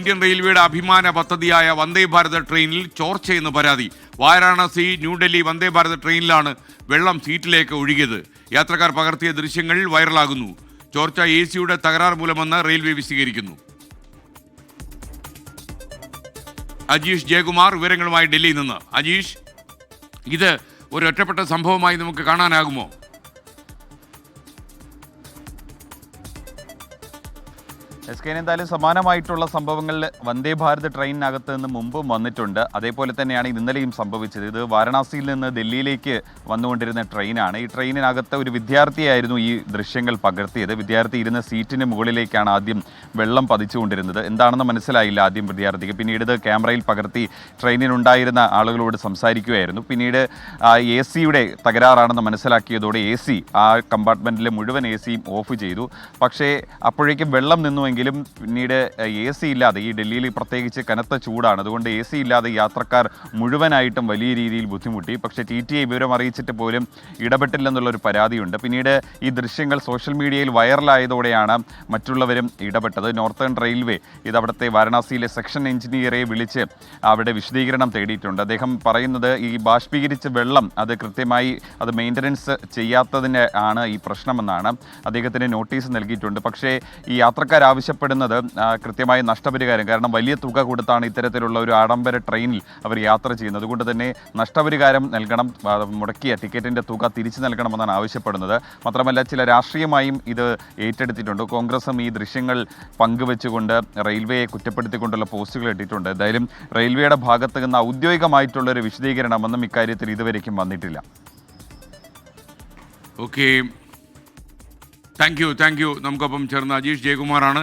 Indian റെയിൽവേയുടെ അഭിമാന പദ്ധതിയായ വന്ദേ ഭാരത് ട്രെയിനിൽ ചോർച്ചയെന്ന് പരാതി. വാരാണസി ന്യൂഡൽഹി വന്ദേ ഭാരത് ട്രെയിനിലാണ് വെള്ളം സീറ്റിലേക്ക് ഒഴുകിയത്. യാത്രക്കാർ പകർത്തിയ ദൃശ്യങ്ങൾ വൈറലാകുന്നു. ചോർച്ച എ സിയുടെ തകരാർ മൂലമെന്ന് റെയിൽവേ വിശദീകരിക്കുന്നു. അജീഷ് ജയകുമാർ വിവരങ്ങളുമായി ഡൽഹിയിൽ നിന്ന്. അജീഷ് ഇത് ഒരു ഒറ്റപ്പെട്ട സംഭവമായി നമുക്ക് കാണാനാകുമോ? എസ് കെ എന്തായാലും സമാനമായിട്ടുള്ള സംഭവങ്ങൾ വന്ദേ ഭാരത് ട്രെയിനിനകത്ത് നിന്ന് മുമ്പും വന്നിട്ടുണ്ട്. അതേപോലെ തന്നെയാണ് ഇത് ഇന്നലെയും സംഭവിച്ചത്. ഇത് വാരണാസിയിൽ നിന്ന് ഡൽഹിയിലേക്ക് വന്നുകൊണ്ടിരുന്ന ട്രെയിനാണ്. ഈ ട്രെയിനിനകത്ത് ഒരു വിദ്യാർത്ഥിയായിരുന്നു ഈ ദൃശ്യങ്ങൾ പകർത്തിയത്. വിദ്യാർത്ഥി ഇരുന്ന സീറ്റിന് മുകളിലേക്കാണ് ആദ്യം വെള്ളം പതിച്ചുകൊണ്ടിരുന്നത്. എന്താണെന്ന് മനസ്സിലായില്ല ആദ്യം വിദ്യാർത്ഥിക്ക്. പിന്നീട് ഇത് ക്യാമറയിൽ പകർത്തി ട്രെയിനിനുണ്ടായിരുന്ന ആളുകളോട് സംസാരിക്കുകയായിരുന്നു. പിന്നീട് എ സിയുടെ തകരാറാണെന്ന് മനസ്സിലാക്കിയതോടെ എ സി ആ കമ്പാർട്ട്മെന്റിലെ മുഴുവൻ എ സിയും ഓഫ് ചെയ്തു. പക്ഷേ അപ്പോഴേക്കും വെള്ളം നിന്നുവെങ്കിലും പിന്നീട് എ സി ഇല്ലാതെ ഈ ഡൽഹിയിൽ പ്രത്യേകിച്ച് കനത്ത ചൂടാണ്. അതുകൊണ്ട് എ സി ഇല്ലാതെ യാത്രക്കാർ മുഴുവനായിട്ടും വലിയ രീതിയിൽ ബുദ്ധിമുട്ടി. പക്ഷേ ടി ടി വിവരം അറിയിച്ചിട്ട് പോലും ഇടപെട്ടില്ലെന്നുള്ളൊരു പരാതിയുണ്ട്. പിന്നീട് ഈ ദൃശ്യങ്ങൾ സോഷ്യൽ മീഡിയയിൽ വൈറലായതോടെയാണ് മറ്റുള്ളവരും ഇടപെട്ടത്. നോർത്തേൺ റെയിൽവേ ഇത് അവിടുത്തെ വാരണാസിയിലെ സെക്ഷൻ എഞ്ചിനീയറെ വിളിച്ച് അവിടെ വിശദീകരണം തേടിയിട്ടുണ്ട്. അദ്ദേഹം പറയുന്നത് ഈ ബാഷ്പീകരിച്ച വെള്ളം അത് കൃത്യമായി അത് മെയിന്റനൻസ് ചെയ്യാത്തതിന് ആണ് ഈ പ്രശ്നമെന്നാണ് അദ്ദേഹത്തിന് നോട്ടീസ് നൽകിയിട്ടുണ്ട്. പക്ഷേ ഈ യാത്രക്കാർ ആവശ്യപ്പെടുന്നത് കൃത്യമായി നഷ്ടപരിഹാരം കാരണം വലിയ തുക കൊടുത്താണ് ഇത്തരത്തിലുള്ള ഒരു ആഡംബര ട്രെയിനിൽ അവർ യാത്ര ചെയ്യുന്നത്. അതുകൊണ്ട് തന്നെ നഷ്ടപരിഹാരം നൽകണം മുടക്കിയ ടിക്കറ്റിന്റെ തുക തിരിച്ചു നൽകണമെന്നാണ് ആവശ്യപ്പെടുന്നത്. മാത്രമല്ല ചില രാഷ്ട്രീയമായും ഇത് ഏറ്റെടുത്തിട്ടുണ്ട്. കോൺഗ്രസും ഈ ദൃശ്യങ്ങൾ പങ്കുവെച്ചുകൊണ്ട് റെയിൽവേയെ കുറ്റപ്പെടുത്തിക്കൊണ്ടുള്ള പോസ്റ്റുകൾ ഇട്ടിട്ടുണ്ട്. എന്തായാലും റെയിൽവേയുടെ ഭാഗത്ത് നിന്ന് ഔദ്യോഗികമായിട്ടുള്ളൊരു വിശദീകരണമൊന്നും ഇക്കാര്യത്തിൽ ഇതുവരേക്കും വന്നിട്ടില്ല. Okay thank you thank you നമുക്കൊപ്പം ചേർന്ന അജീഷ് ജയകുമാറാണ്.